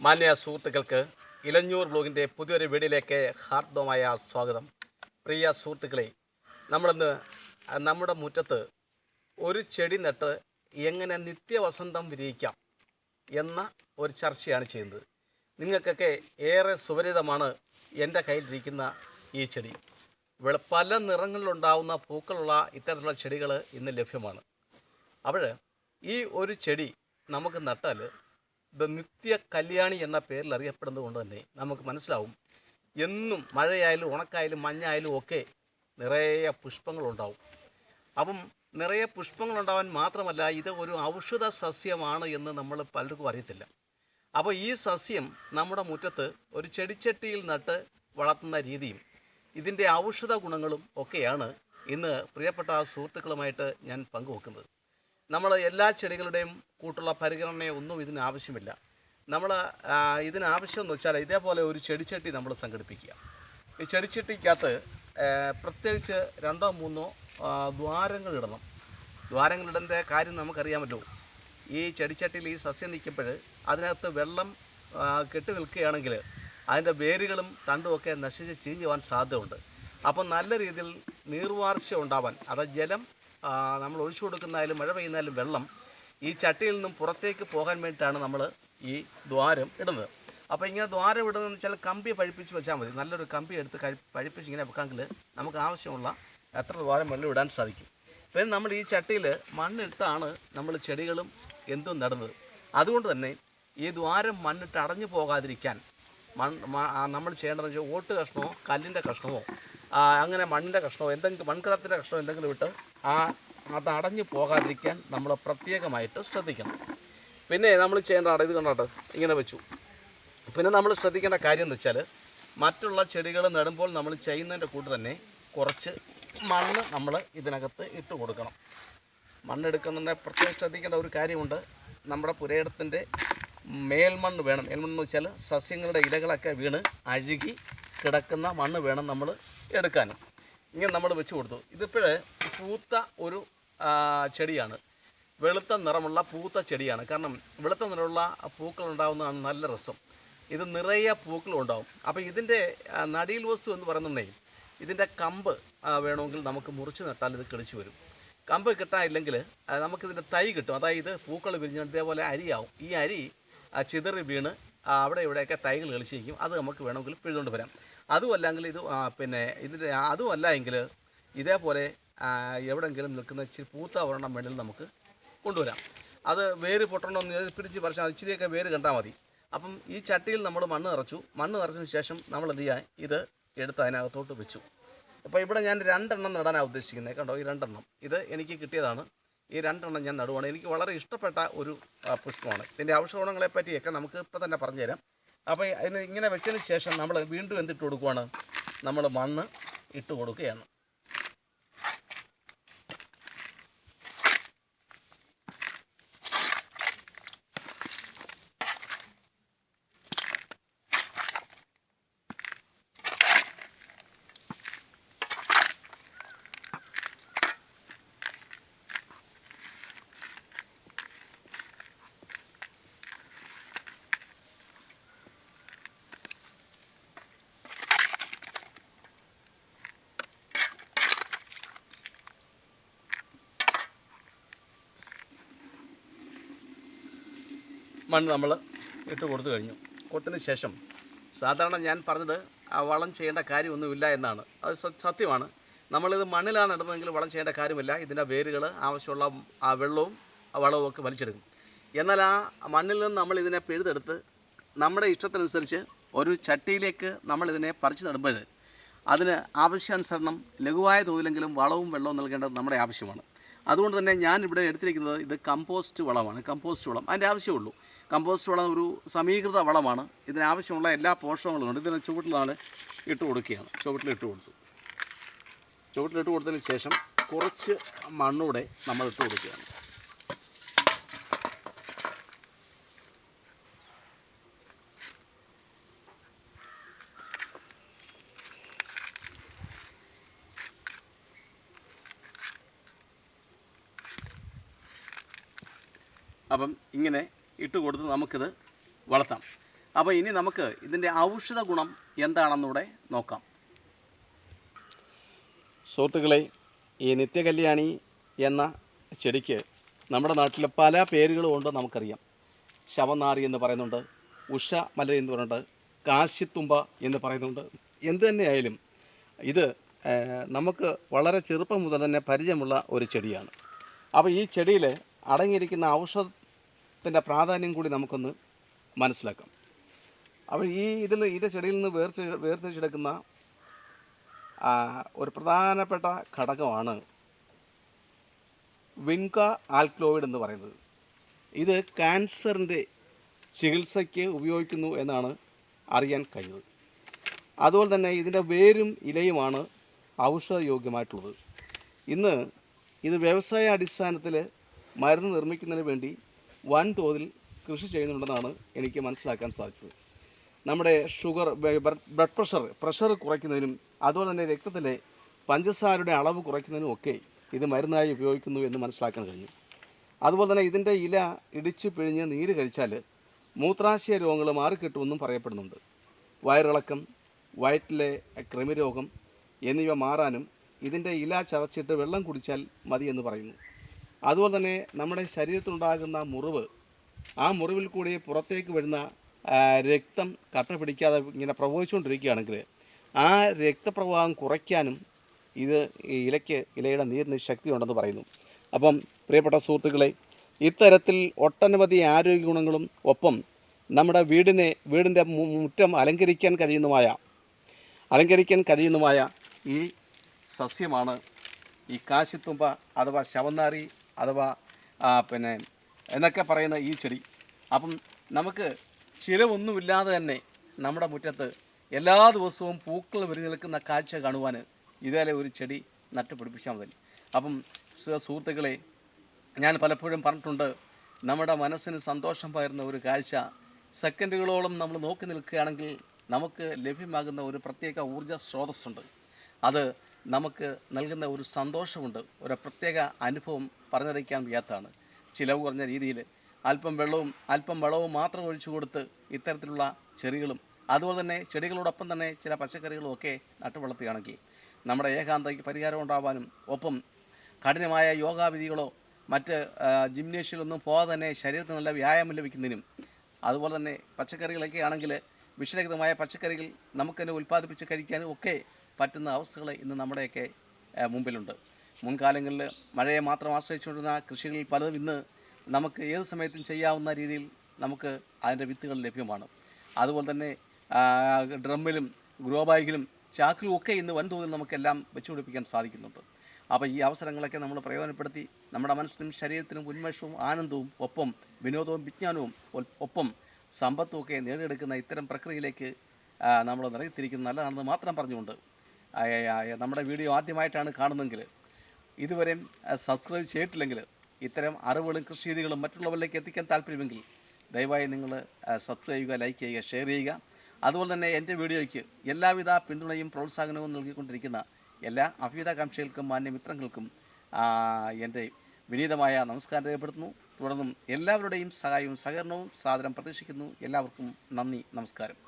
മാന്യ സുഹൃത്തുക്കൾക്ക് ഇലഞ്ഞൂർ ബ്ലോഗിന്റെ പുതിയൊരു വീഡിയോയിലേക്ക് ഹാർദവമായ സ്വാഗതം. പ്രിയ സുഹൃത്തുക്കളെ നമ്മളിന്ന് നമ്മുടെ മുറ്റത്ത് ഒരു ചെടി നട്ട് എങ്ങനെ നിത്യവസന്തം വിരിയിക്കാം എന്ന ഒരു ചർച്ചയാണ് ചെയ്യുന്നത്. നിങ്ങൾക്കൊക്കെ ഏറെ സുപരിതമാണ് എന്റെ കയ്യിലിരിക്കുന്ന ഈ ചെടി. പല നിറങ്ങളിലുണ്ടാവുന്ന പൂക്കളുള്ള ഇത്തരത്തിലുള്ള ചെടികൾ ഇന്ന് ലഭ്യമാണ്. അപ്പോൾ ഈ ഒരു ചെടി നമുക്ക് നട്ടാൽ ഇത് നിത്യ കല്യാണി എന്ന പേരിൽ അറിയപ്പെടുന്നത് കൊണ്ട് തന്നെ നമുക്ക് മനസ്സിലാവും എന്നും മഴയായാലും ഉണക്കായാലും മഞ്ഞായാലും ഒക്കെ നിറയെ പുഷ്പങ്ങളുണ്ടാവും. അപ്പം നിറയെ പുഷ്പങ്ങളുണ്ടാവാൻ മാത്രമല്ല ഇത് ഒരു ഔഷധ സസ്യമാണ് എന്ന് നമ്മൾ പലർക്കും അറിയത്തില്ല. അപ്പോൾ ഈ സസ്യം നമ്മുടെ മുറ്റത്ത് ഒരു ചെടിച്ചട്ടിയിൽ നട്ട് വളർത്തുന്ന രീതിയും ഇതിന്റെ ഔഷധ ഗുണങ്ങളും ഒക്കെയാണ് ഇന്ന് പ്രിയപ്പെട്ട സുഹൃത്തുക്കളുമായിട്ട് ഞാൻ പങ്കുവെക്കുന്നത്. നമ്മൾ എല്ലാ ചെടികളുടെയും കൂട്ടുള്ള പരിഗണനയൊന്നും ഇതിന് ആവശ്യമില്ല. നമ്മൾ ഇതിനാവശ്യമെന്ന് വെച്ചാൽ ഇതേപോലെ ഒരു ചെടിച്ചട്ടി നമ്മൾ സംഘടിപ്പിക്കുക. ഈ ചെടിച്ചട്ടിക്കകത്ത് പ്രത്യേകിച്ച് രണ്ടോ മൂന്നോ ദ്വാരങ്ങൾ ഇടണം. ദ്വാരങ്ങളിടേണ്ട കാര്യം നമുക്കറിയാമല്ലോ ഈ ചെടിച്ചട്ടിയിൽ ഈ സസ്യം നിൽക്കുമ്പോൾ അതിനകത്ത് വെള്ളം കെട്ടി നിൽക്കുകയാണെങ്കിൽ അതിന്റെ വേരുകളും തണ്ടുമൊക്കെ നശിച്ച് ചീഞ്ഞ് പോകാൻ സാധ്യതയുണ്ട്. അപ്പം നല്ല രീതിയിൽ നീർവാർച്ച ഉണ്ടാവാൻ അതായത് ജലം നമ്മൾ ഒഴിച്ചു കൊടുക്കുന്നതായാലും മഴ പെയ്യുന്നാലും വെള്ളം ഈ ചട്ടിയിൽ നിന്നും പുറത്തേക്ക് പോകാൻ വേണ്ടിയിട്ടാണ് നമ്മൾ ഈ ദ്വാരം ഇടുന്നത്. അപ്പോൾ ഇങ്ങനെ ദ്വാരം ഇടുന്നതെന്ന് വെച്ചാൽ കമ്പി പഴിപ്പിച്ച് വെച്ചാൽ മതി. നല്ലൊരു കമ്പി എടുത്ത് കഴി പഴിപ്പിച്ച് ഇങ്ങനെ വെക്കാമെങ്കിൽ നമുക്ക് ആവശ്യമുള്ള എത്ര ദ്വാരം വെള്ളം ഇടാൻ സാധിക്കും. പിന്നെ നമ്മൾ ഈ ചട്ടിയിൽ മണ്ണിട്ടാണ് നമ്മൾ ചെടികളും എന്തും നടുന്നത്. അതുകൊണ്ട് തന്നെ ഈ ദ്വാരം മണ്ണിട്ട് അടഞ്ഞു പോകാതിരിക്കാൻ മണ്ണ് നമ്മൾ ചെയ്യേണ്ടതെന്ന് വെച്ചാൽ ഓട്ട് കഷ്ണമോ കല്ലിന്റെ കഷ്ണമോ അങ്ങനെ മണ്ണിന്റെ കഷ്ണമോ എന്തെങ്കിലും മൺകലത്തിന്റെ കഷ്ണമോ എന്തെങ്കിലും ഇട്ട് ആ അത് അടഞ്ഞു പോകാതിരിക്കാൻ നമ്മൾ പ്രത്യേകമായിട്ട് ശ്രദ്ധിക്കണം. പിന്നെ നമ്മൾ ചെയ്യേണ്ടതാണ് ഇത് കണ്ടോട്ട് ഇങ്ങനെ വെച്ചു. പിന്നെ നമ്മൾ ശ്രദ്ധിക്കേണ്ട കാര്യം എന്ന് വെച്ചാൽ മറ്റുള്ള ചെടികൾ നടുമ്പോൾ നമ്മൾ ചെയ്യുന്നതിന്റെ കൂട്ട് തന്നെ കുറച്ച് മണ്ണ് നമ്മൾ ഇതിനകത്ത് ഇട്ട് കൊടുക്കണം. മണ്ണെടുക്കുന്നുണ്ടെങ്കിൽ പ്രത്യേകം ശ്രദ്ധിക്കേണ്ട ഒരു കാര്യമുണ്ട്. നമ്മുടെ പുരയിടത്തിന്റെ മേൽമണ്ണ് വേണം. മേൽമണ്ണ് എന്ന് വെച്ചാൽ സസ്യങ്ങളുടെ ഇലകളൊക്കെ വീണ് അഴുകി കിടക്കുന്ന മണ്ണ് വേണം നമ്മൾ എടുക്കാനും ഇങ്ങനെ നമ്മൾ വെച്ച് കൊടുത്തു. ഇതിപ്പോഴേ പൂത്ത ഒരു ചെടിയാണ്. വെളുത്ത നിറമുള്ള പൂത്ത ചെടിയാണ്. കാരണം വെളുത്ത നിറമുള്ള പൂക്കൾ ഉണ്ടാകുന്നതാണ് നല്ല രസം. ഇത് നിറയെ പൂക്കളും ഉണ്ടാവും. അപ്പോൾ ഇതിന്റെ നടിയിൽ വസ്തു എന്ന് പറയുന്നതേ ഇതിന്റെ കമ്പ് വേണമെങ്കിൽ നമുക്ക് മുറിച്ച് നട്ടാൽ ഇത് കിളിച്ചു വരും. കമ്പ് കിട്ടാനില്ലെങ്കിൽ നമുക്കിതിന്റെ തൈ കിട്ടും. അതായത് പൂക്കൾ വിരിഞ്ഞ് ഇതേപോലെ അരിയാവും. ഈ അരി ചിതറി വീണ് അവിടെ ഇവിടെയൊക്കെ തൈകൾ കളിച്ചിരിക്കും. അത് നമുക്ക് വേണമെങ്കിൽ പിഴുതുകൊണ്ട് വരാം. അതുമല്ലെങ്കിൽ ഇത് പിന്നെ ഇതിന്റെ അതുമല്ല എങ്കിൽ ഇതേപോലെ എവിടെയെങ്കിലും നിൽക്കുന്ന ഇച്ചിരി പൂത്ത ഒരെണ്ണം വേണമെങ്കിൽ നമുക്ക് കൊണ്ടുവരാം. അത് വേര് പൊട്ടണമെന്ന് പിടിച്ച് പറിച്ചാൽ അത് ഇച്ചിരിയൊക്കെ വേര് കണ്ടാൽ മതി. അപ്പം ഈ ചട്ടിയിൽ നമ്മൾ മണ്ണ് നിറച്ചു. മണ്ണ് നിറച്ചതിന് ശേഷം നമ്മൾ എന്ത് ചെയ്യാൻ ഇത് എടുത്ത് അതിനകത്തോട്ട് വെച്ചു. അപ്പോൾ ഇവിടെ ഞാൻ രണ്ടെണ്ണം നടാനാണ് ഉദ്ദേശിക്കുന്നത്. കണ്ടോ ഈ രണ്ടെണ്ണം. ഇത് എനിക്ക് കിട്ടിയതാണ്. ഈ രണ്ടെണ്ണം ഞാൻ നടുവാണ്. എനിക്ക് വളരെ ഇഷ്ടപ്പെട്ട ഒരു പുഷ്പമാണ്. ഇതിന്റെ ഔഷധ ഗുണങ്ങളെപ്പറ്റിയൊക്കെ നമുക്ക് ഇപ്പോൾ തന്നെ പറഞ്ഞുതരാം. അപ്പോൾ അതിന് ഇങ്ങനെ വെച്ചതിന് ശേഷം നമ്മൾ വീണ്ടും എന്തിട്ട് കൊടുക്കുവാണ്? നമ്മൾ മണ്ണ് ഇട്ട് കൊടുക്കുകയാണ്. മണ്ണ് നമ്മൾ ഇട്ട് കൊടുത്തു കഴിഞ്ഞു. കൊടുത്തതിന് ശേഷം സാധാരണ ഞാൻ പറഞ്ഞത് ആ വളം ചെയ്യേണ്ട കാര്യമൊന്നുമില്ല എന്നാണ്. അത് സത്യമാണ്. നമ്മളിത് മണ്ണിലാണ് നടുന്നതെങ്കിൽ വളം ചെയ്യേണ്ട കാര്യമില്ല. ഇതിന്റെ വേരുകൾ ആവശ്യമുള്ള ആ വെള്ളവും ആ വളവും ഒക്കെ വലിച്ചെടുക്കും. എന്നാൽ ആ മണ്ണിൽ നിന്ന് നമ്മൾ ഇതിനെ പിഴുതെടുത്ത് നമ്മുടെ ഇഷ്ടത്തിനനുസരിച്ച് ഒരു ചട്ടിയിലേക്ക് നമ്മളിതിനെ പറിച്ചു നടുമ്പോൾ അതിന് ആവശ്യാനുസരണം ലഘുവായ തോതിലെങ്കിലും വളവും വെള്ളവും നൽകേണ്ടത് നമ്മുടെ ആവശ്യമാണ്. അതുകൊണ്ട് തന്നെ ഞാൻ ഇവിടെ എടുത്തിരിക്കുന്നത് ഇത് കമ്പോസ്റ്റ് വളമാണ്. കമ്പോസ്റ്റ് വളം. അതിന്റെ ആവശ്യമുള്ളൂ കമ്പോസ്റ്റ് വളം ഒരു സമീകൃത വളമാണ്. ഇതിനാവശ്യമുള്ള എല്ലാ പോഷകങ്ങളും ഉണ്ട്. ഇതിനെ ചുവട്ടിലാണ് ഇട്ട് കൊടുക്കുകയാണ്. ചുവട്ടിലിട്ട് കൊടുത്തു. ചുവട്ടിലിട്ട് കൊടുത്തതിന് ശേഷം കുറച്ച് മണ്ണൂടെ നമ്മൾ ഇട്ട് കൊടുക്കുകയാണ്. അപ്പം ഇങ്ങനെ ഇട്ട് കൊടുത്ത് നമുക്കിത് വളർത്താം. അപ്പോൾ ഇനി നമുക്ക് ഇതിന്റെ ഔഷധ ഗുണം എന്താണെന്നൂടെ നോക്കാം. സുഹൃത്തുക്കളെ ഈ നിത്യകല്യാണി എന്ന ചെടിക്ക് നമ്മുടെ നാട്ടിൽ പല പേരുകളും ഉണ്ട് നമുക്കറിയാം. ശവനാറി എന്ന് പറയുന്നുണ്ട് ഉഷ മല എന്ന് പറയുന്നുണ്ട് കാശിത്തുമ്പ എന്ന് പറയുന്നുണ്ട്. എന്ത് തന്നെയായാലും ഇത് നമുക്ക് വളരെ ചെറുപ്പം മുതൽ തന്നെ പരിചയമുള്ള ഒരു ചെടിയാണ്. അപ്പോൾ ഈ ചെടിയിൽ അടങ്ങിയിരിക്കുന്ന ഔഷധത്തിന്റെ പ്രാധാന്യം കൂടി നമുക്കൊന്ന് മനസ്സിലാക്കാം. അപ്പോൾ ഈ ഇതിൽ ഇതിന്റെ ചെടിയിൽ നിന്ന് വേർതിരി വേർതിരിച്ചെടുക്കുന്ന ഒരു പ്രധാനപ്പെട്ട ഘടകമാണ് വിൻക ആൽക്ലോയിഡ് എന്ന് പറയുന്നത്. ഇത് ക്യാൻസറിന്റെ ചികിത്സയ്ക്ക് ഉപയോഗിക്കുന്നു എന്നാണ് അറിയാൻ കഴിഞ്ഞത് അതുപോലെ തന്നെ ഇതിന്റെ വേരും ഇലയുമാണ് ഔഷധയോഗ്യമായിട്ടുള്ളത്. ഇന്ന് ഇത് വ്യവസായ അടിസ്ഥാനത്തിൽ മരുന്ന് നിർമ്മിക്കുന്നതിന് വേണ്ടി വൻതോതിൽ കൃഷി ചെയ്യുന്നുണ്ടെന്നാണ് എനിക്ക് മനസ്സിലാക്കാൻ സാധിച്ചത്. നമ്മുടെ ഷുഗർ ബ്ലഡ് പ്രഷർ പ്രഷർ കുറയ്ക്കുന്നതിനും അതുപോലെ തന്നെ രക്തത്തിലെ പഞ്ചസാരയുടെ അളവ് കുറയ്ക്കുന്നതിനും ഒക്കെ ഇത് മരുന്നായി ഉപയോഗിക്കുന്നു എന്ന് മനസ്സിലാക്കാൻ കഴിഞ്ഞു. അതുപോലെ തന്നെ ഇതിന്റെ ഇല ഇടിച്ച് പിഴിഞ്ഞ് നീര് കഴിച്ചാൽ മൂത്രാശയ രോഗങ്ങൾ മാറിക്കിട്ടുമെന്നും പറയപ്പെടുന്നുണ്ട്. വയറിളക്കം വയറ്റിലെ കൃമിരോഗം എന്നിവ മാറാനും ഇതിന്റെ ഇല ചതച്ചിട്ട് വെള്ളം കുടിച്ചാൽ മതിയെന്ന് പറയുന്നു. അതുപോലെ തന്നെ നമ്മുടെ ശരീരത്തിലുണ്ടാകുന്ന മുറിവ് ആ മുറിവിൽ കൂടി പുറത്തേക്ക് വരുന്ന രക്തം കട്ട പിടിക്കാതെ ഇങ്ങനെ പ്രവഹിച്ചുകൊണ്ടിരിക്കുകയാണെങ്കിൽ ആ രക്തപ്രവാഹം കുറയ്ക്കാനും ഇത് ഇലയ്ക്ക് ഇലയുടെ നീരിന് ശക്തിയുണ്ടെന്ന് പറയുന്നു. അപ്പം പ്രിയപ്പെട്ട സുഹൃത്തുക്കളെ ഇത്തരത്തിൽ ഒട്ടനവധി ആരോഗ്യ ഗുണങ്ങളും ഒപ്പം നമ്മുടെ വീടിനെ വീടിന്റെ മുറ്റം അലങ്കരിക്കാൻ കഴിയുന്നതുമായ അലങ്കരിക്കാൻ കഴിയുന്നതുമായ ഈ സസ്യമാണ് ഈ കാശിത്തുമ്പ അഥവാ ശവനാറി അഥവാ പിന്നെ എന്നൊക്കെ പറയുന്ന ഈ ചെടി. അപ്പം നമുക്ക് ചിലവൊന്നുമില്ലാതെ തന്നെ നമ്മുടെ മുറ്റത്ത് എല്ലാ ദിവസവും പൂക്കൾ വരി നിൽക്കുന്ന കാഴ്ച കാണുവാൻ ഇതേലെ ഒരു ചെടി നട്ടുപിടിപ്പിച്ചാൽ മതി. അപ്പം സുഹൃത്തുക്കളെ ഞാൻ പലപ്പോഴും പറഞ്ഞിട്ടുണ്ട് നമ്മുടെ മനസ്സിന് സന്തോഷം പകരുന്ന ഒരു കാഴ്ച സെക്കൻഡുകളോളം നമ്മൾ നോക്കി നിൽക്കുകയാണെങ്കിൽ നമുക്ക് ലഭ്യമാകുന്ന ഒരു പ്രത്യേക ഊർജ സ്രോതസ്സുണ്ട്. അത് നമുക്ക് നൽകുന്ന ഒരു സന്തോഷമുണ്ട്. ഒരു പ്രത്യേക അനുഭവം പറഞ്ഞറിയിക്കാൻ വയ്യാത്തതാണ്. ചിലവ് കുറഞ്ഞ രീതിയിൽ അല്പം വെള്ളവും അല്പം വളവും മാത്രം ഒഴിച്ചു കൊടുത്ത് ഇത്തരത്തിലുള്ള ചെറികളും അതുപോലെ തന്നെ ചെടികളോടൊപ്പം തന്നെ ചില പച്ചക്കറികളും ഒക്കെ നട്ടു വളർത്തുകയാണെങ്കിൽ നമ്മുടെ ഏകാന്തയ്ക്ക് പരിഹാരം ഉണ്ടാവാനും ഒപ്പം കഠിനമായ യോഗാവിധികളോ മറ്റ് ജിംനേഷ്യലൊന്നും പോകാതെ തന്നെ ശരീരത്തിന് നല്ല വ്യായാമം ലഭിക്കുന്നതിനും അതുപോലെ തന്നെ പച്ചക്കറികളൊക്കെ ആണെങ്കിൽ വിഷരഹിതമായ പച്ചക്കറികൾ നമുക്ക് തന്നെ ഉൽപ്പാദിപ്പിച്ച് കഴിക്കാനും ഒക്കെ പറ്റുന്ന അവസ്ഥകൾ ഇന്ന് നമ്മുടെയൊക്കെ മുമ്പിലുണ്ട്. മുൻകാലങ്ങളിൽ മഴയെ മാത്രം ആശ്രയിച്ചുകൊണ്ടിരുന്ന കൃഷികളിൽ പലതും ഇന്ന് നമുക്ക് ഏത് സമയത്തും ചെയ്യാവുന്ന രീതിയിൽ നമുക്ക് അതിന്റെ വിത്തുകൾ ലഭ്യമാണ്. അതുപോലെ തന്നെ ഡ്രമ്മിലും ഗ്രോ ബാഗിലും ചാക്കിലും ഒക്കെ ഇന്ന് വൻതോതിൽ നമുക്കെല്ലാം വെച്ചുപിടിപ്പിക്കാൻ സാധിക്കുന്നുണ്ട്. അപ്പോൾ ഈ അവസരങ്ങളൊക്കെ നമ്മൾ പ്രയോജനപ്പെടുത്തി നമ്മുടെ മനസ്സിനും ശരീരത്തിനും ഉന്മേഷവും ആനന്ദവും ഒപ്പം വിനോദവും വിജ്ഞാനവും ഒപ്പം സമ്പത്തും ഒക്കെ നേടിയെടുക്കുന്ന ഇത്തരം പ്രക്രിയയിലേക്ക് നമ്മൾ നിറയത്തിരിക്കുന്നത് നല്ലതാണെന്ന് മാത്രം പറഞ്ഞുകൊണ്ട് നമ്മുടെ വീഡിയോ ആദ്യമായിട്ടാണ് കാണുന്നതെങ്കിൽ ഇതുവരെയും സബ്സ്ക്രൈബ് ചെയ്തിട്ടില്ലെങ്കിൽ ഇത്തരം അറിവുകളും കൃഷി രീതികളും മറ്റുള്ളവരിലേക്ക് എത്തിക്കാൻ താല്പര്യമെങ്കിൽ ദയവായി നിങ്ങൾ സബ്സ്ക്രൈബ് ചെയ്യുക ലൈക്ക് ചെയ്യുക ഷെയർ ചെയ്യുക. അതുപോലെ തന്നെ എന്റെ വീഡിയോയ്ക്ക് എല്ലാവിധ പിന്തുണയും പ്രോത്സാഹനവും നൽകിക്കൊണ്ടിരിക്കുന്ന എല്ലാ അഭ്യുതാകാംക്ഷികൾക്കും മാന്യമിത്രങ്ങൾക്കും എന്റെ വിനീതമായ നമസ്കാരം രേഖപ്പെടുത്തുന്നു. തുടർന്നും എല്ലാവരുടെയും സഹായവും സഹകരണവും സാദരം പ്രതീക്ഷിക്കുന്നു. എല്ലാവർക്കും നന്ദി നമസ്കാരം.